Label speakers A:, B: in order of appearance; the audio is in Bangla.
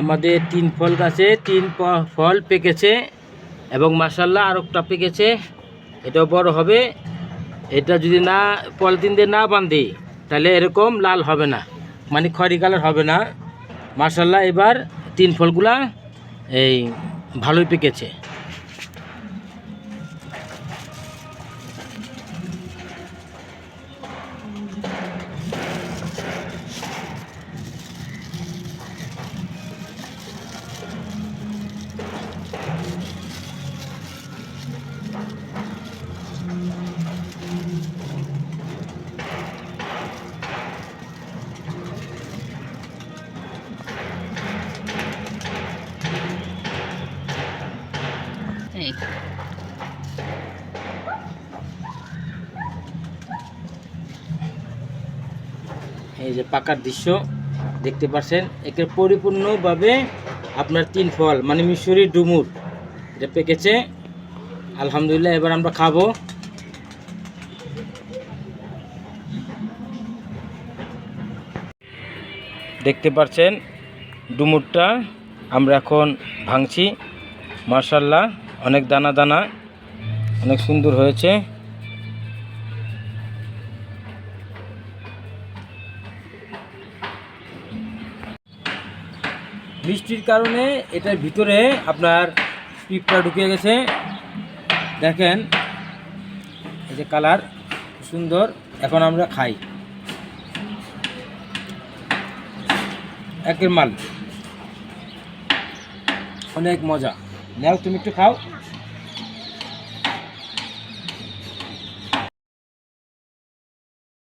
A: আমাদের তিন ফল গাছে তিন ফল পেকেছে এবং মাসাল্লাহ আরেকটা পেকেছে। এটাও বড় হবে। এটা যদি না, পলিথিন দিয়ে না বাঁধি, তাহলে এরকম লাল হবে না। মানে খড়ি কালার হবে না। মাসাল্লাহ এবার তিন ফলগুলা এই ভালোই পেকেছে। এই যে পাকার দৃশ্য দেখতে পাচ্ছেন। একে পরিপূর্ণভাবে আপনার তিন ফল মানে মিশরি ডুমুর, এটা পেকেছে। আলহামদুলিল্লাহ, এবার আমরা খাব। দেখতে পাচ্ছেন, ডুমুরটা আমরা এখন ভাঙছি। মার্শাল্লাহ অনেক দানা দানা, অনেক সুন্দর হয়েছে। বৃষ্টির কারণে এটার ভিতরে আপনার পিঁপড়া ঢুকে গেছে। দেখেন, এই যে কালার। সুন্দর এখন আমরা খাই। একের মাল। অনেক মজা। নাও তুমি একটু খাও।